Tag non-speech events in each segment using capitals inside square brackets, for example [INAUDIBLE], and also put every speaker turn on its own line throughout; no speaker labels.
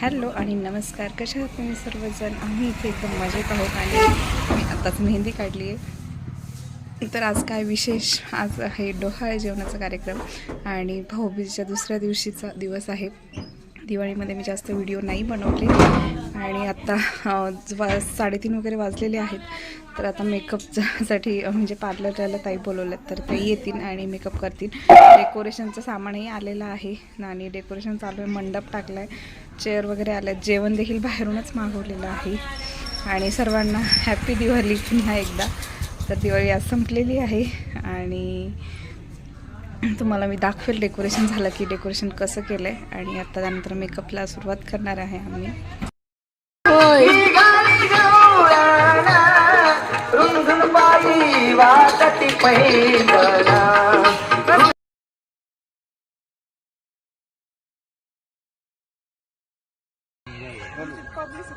Hello आणि नमस्कार. कशा आहात तुम्ही सर्वजण? आम्ही इथे एकदम मजेत आहोत आणि मी आत्ताच मेहंदी काढली आहे. तर आज काय विशेष? आज आहे डोहाळे जेवणाचा कार्यक्रम आणि भाऊबीजेच्या दुसऱ्या दिवशीचा दिवस आहे. दिवाळीमध्ये मी जास्त व्हिडिओ नाही बनवले. आणि आत्ता वा साडेतीन वगैरे वाजलेले आहेत. तर आता मेकअपसाठी [LAUGHS] म्हणजे पार्लरला ताई बोलवलं तर ते येतील आणि मेकअप करतील. डेकोरेशनचं सामानही आलेलं आहे. आणि डेकोरेशन चालू आहे. मंडप टाकला आहे चेअर वगैरे आल्या आहेत जेवण देखील बाहेरूनच मागवलेलं आहे. आणि सर्वांना हॅपी दिवाळी पुन्हा एकदा. तर दिवाळी आज संपलेली आहे. आणि तुम्हाला मी दाखवेल डेकोरेशन झालं की डेकोरेशन कसं केलं आहे आणि आता त्यानंतर मेकअपला सुरुवात करणार आहे आम्ही.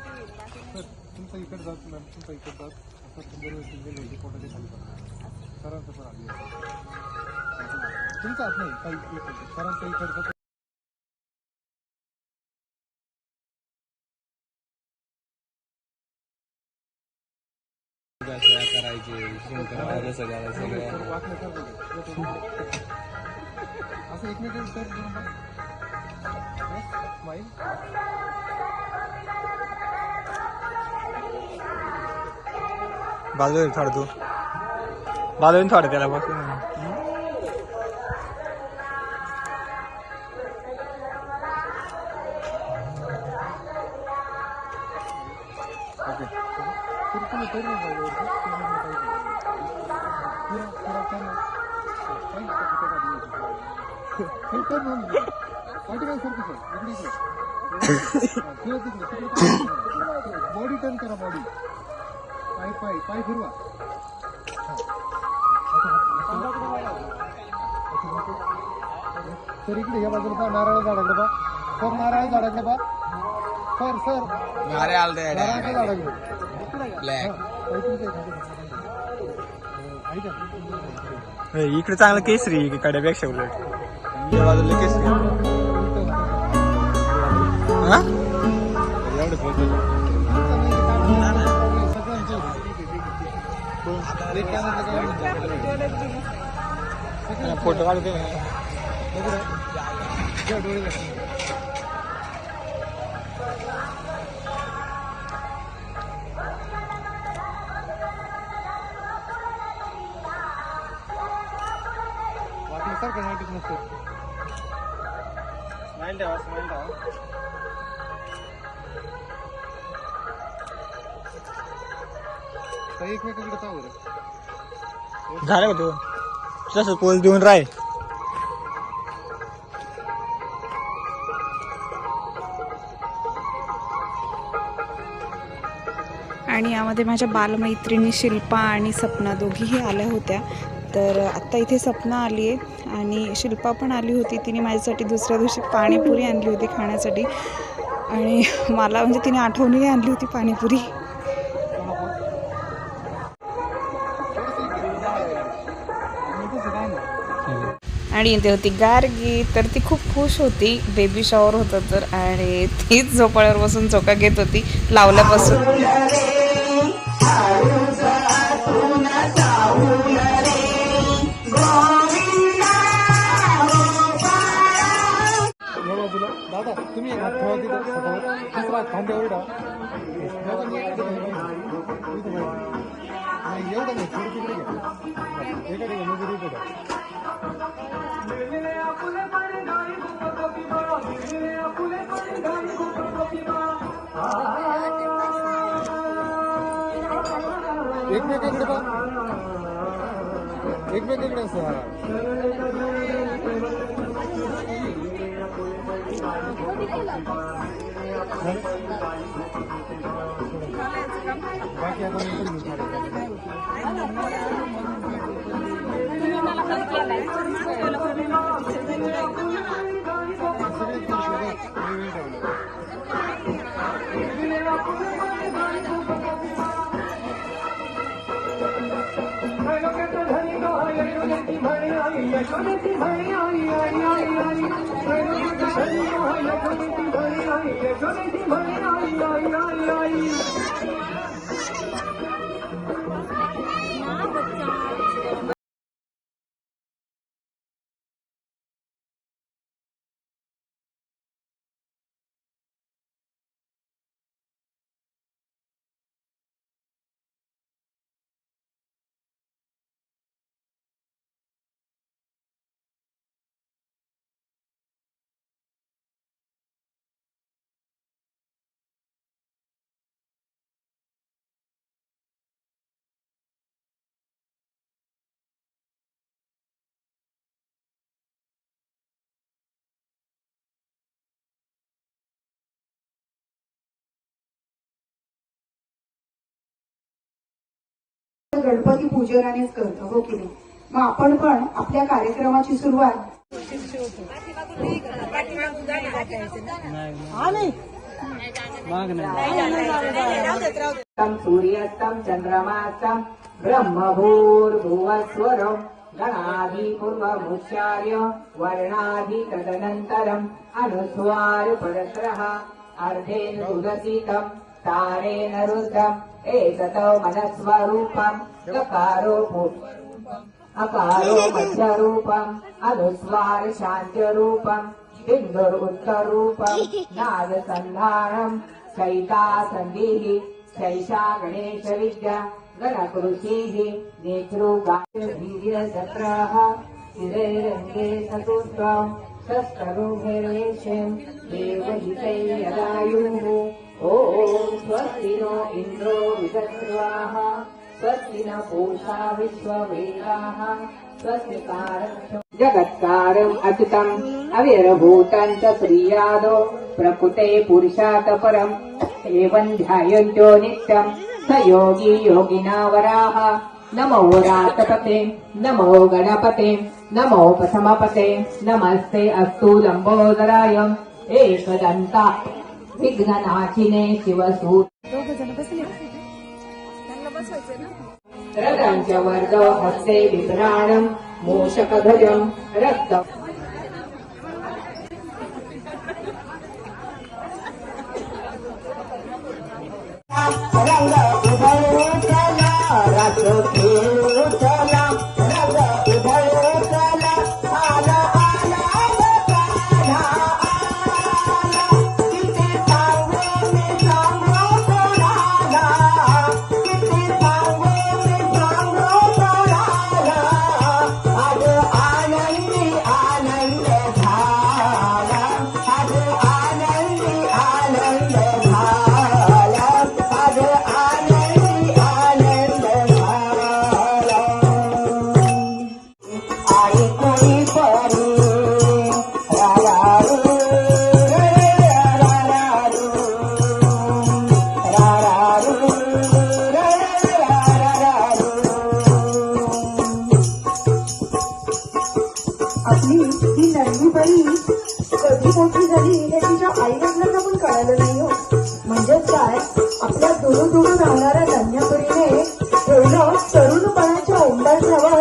तुमचा इकडे जात मॅम तुमचा इकडे जात असं सुंदर तुमचा हात नाही. काही इकडचं. सरांचं इकडचं वाटलं तर बघू. असं एकमेकांना सर स्माईल
बाजूला थाड तू. बाजूला थाड त्याला बस
बॉडी टर्न करा बॉडी पाय पाय पाय फिरवा. सर इकडे या बाजूला पहा नारळ झाडाकडे पहा सर नारळ झाडाकडे पहा सर सर नारळाच्या झाडाकडे
ब्लॅक इकडे चांगलं केसरी कड्यापेक्षा उलट. बाजूला केसरी हा? फोटो काढू दे
सारखं नाईटीत नसतं
स्माईल ठेवा स्माईल ठेवा.
तर एकमेकांकडे पाहू बरं
झालं का तू तसं पोल देऊन राय.
आणि यामध्ये माझ्या बालमैत्रिणी शिल्पा आणि सपना दोघीही आल्या होत्या. तर आत्ता इथे सपना आली आहे आणि शिल्पा पण आली होती. तिने माझ्यासाठी दुसऱ्या दिवशी पाणीपुरी आणली होती खाण्यासाठी. आणि मला म्हणजे तिने आठवणीने आणली होती पाणीपुरी. आणि इथे होती गार्गी. तर ती खूप खुश होती. बेबी शॉवर होतं तर. आणि तीच झोपाळ्यावर बसून चोका घेत होती. लावल्यापासून.
एवढं नाही थोडं तिकडे घ्या एकमेकांकडे असं हा आई आता नंतर घेऊ. सगळे वेगवेगळे ठेवले.
यशोदेची म्हणे आई आई आई आई
गणपती पूजनानेच करतो हो की नाही? मग आपण पण आपल्या कार्यक्रमाची सुरुवात
सूर्यस्तम नाही
तं सूर्यस्तं चन्द्रमास्तं गणाधिपूर्वमुच्चार्य वर्णाधि तदनन्तरम् अनुस्वार परतरः अर्धेन सुदसितम् तारेण रुद्रम् एततो मनस्वरूपम् गकारो भू- अकारो मध्यरूपम् अनुस्वार शान्त्यरूपम् बिन्दुरुत्तरूपम् नादसन्धानम् चैता सन्धिः शैषा गणेशविद्या गणकृषिः नेतृगावीर्यचक्राः शिरैरङ्गे चतुष्टम् शस्त्ररुभैर्वेश्यम् देवहितै यदायुः ॐ स्वस्ति नो इन्द्रो विदस्वाः स्वस्ति न पूषा विश्ववेदाः स्वस्ति कारम् जगत्कारम् अच्युतम् अविरभूतम् च श्रीयादो प्रकृते पुरुषात् परम्। एवम् ध्यायन्तो नित्यम् स योगी योगिना वराः नमो रातपते नमो गणपते नमो प्रथमपते नमस्ते अस्तु लम्बोदराय। एकदन्ता विघ्ननाशिने शिवसूत रथञ्च वर्ग हस्ते विभ्राणम् मूषकध्वजम् रक्त रंग
Come on,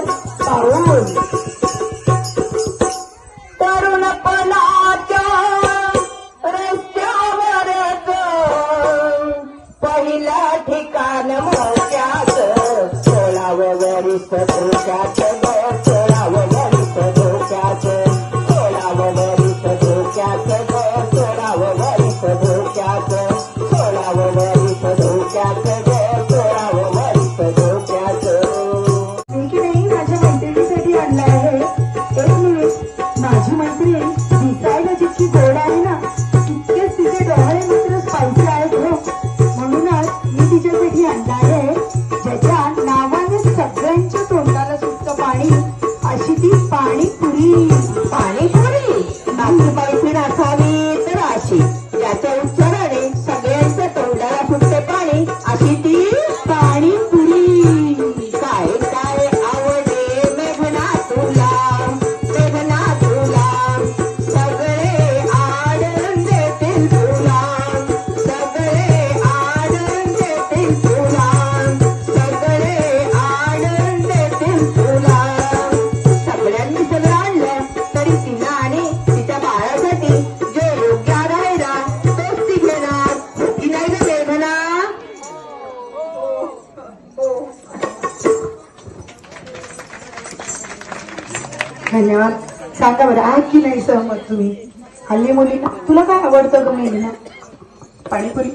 धन्यवाद सांगा बरं आहात की नाही सहमत तुम्ही? हल्ली मुलींना तुला काय आवडतं ग मेलीना पाणीपुरी?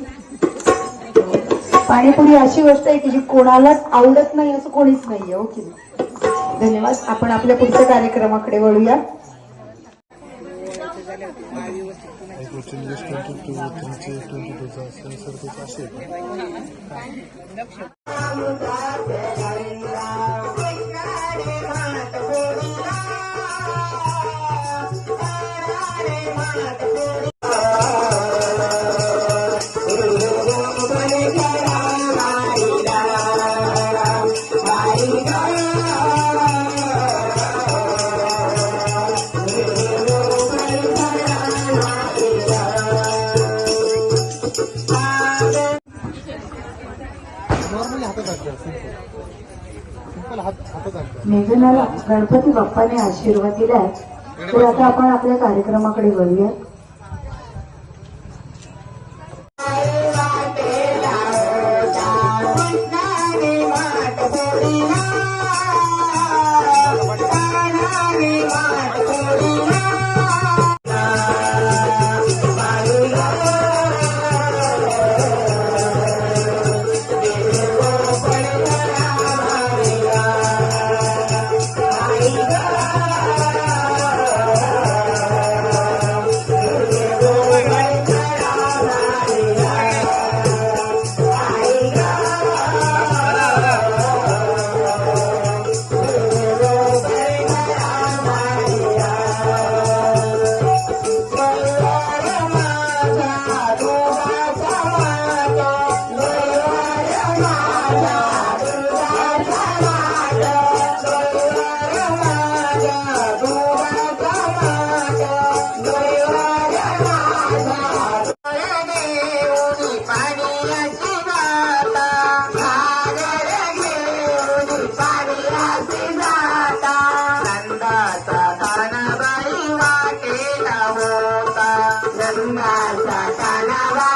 पाणीपुरी अशी गोष्ट आहे की जी कोणालाच आवडत नाही असं कोणीच नाहीये हो की धन्यवाद. आपण आपल्या पुढच्या कार्यक्रमाकडे वळूया. मेघनाला गणपती बाप्पाने आशीर्वाद दिलाय. तर आता आपण आपल्या कार्यक्रमाकडे वळूया
कानावा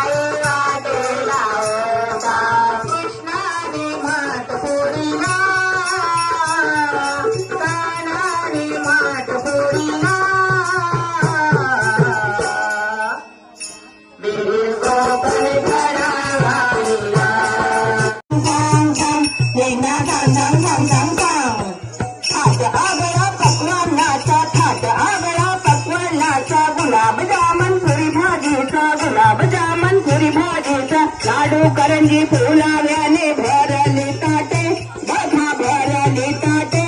भाजीचा लाडू करंजी फुलाव्याने भरली ताटे. बघा भरली ताटे.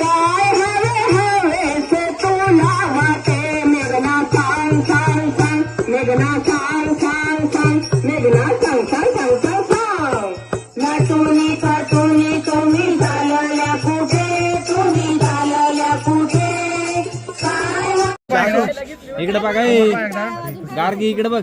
काय हवे हवे से तुला वाटे मेघना सांग सांग सांग. मेघना सांग सांग सांग. मेघना सांग सांग सांग सांग सांग. नटुनी कटुनी तुम्ही झालेल्या कुठे तुम्ही झालेल्या कुठे काय
इकडे बघा गार्गी इकडे बघ.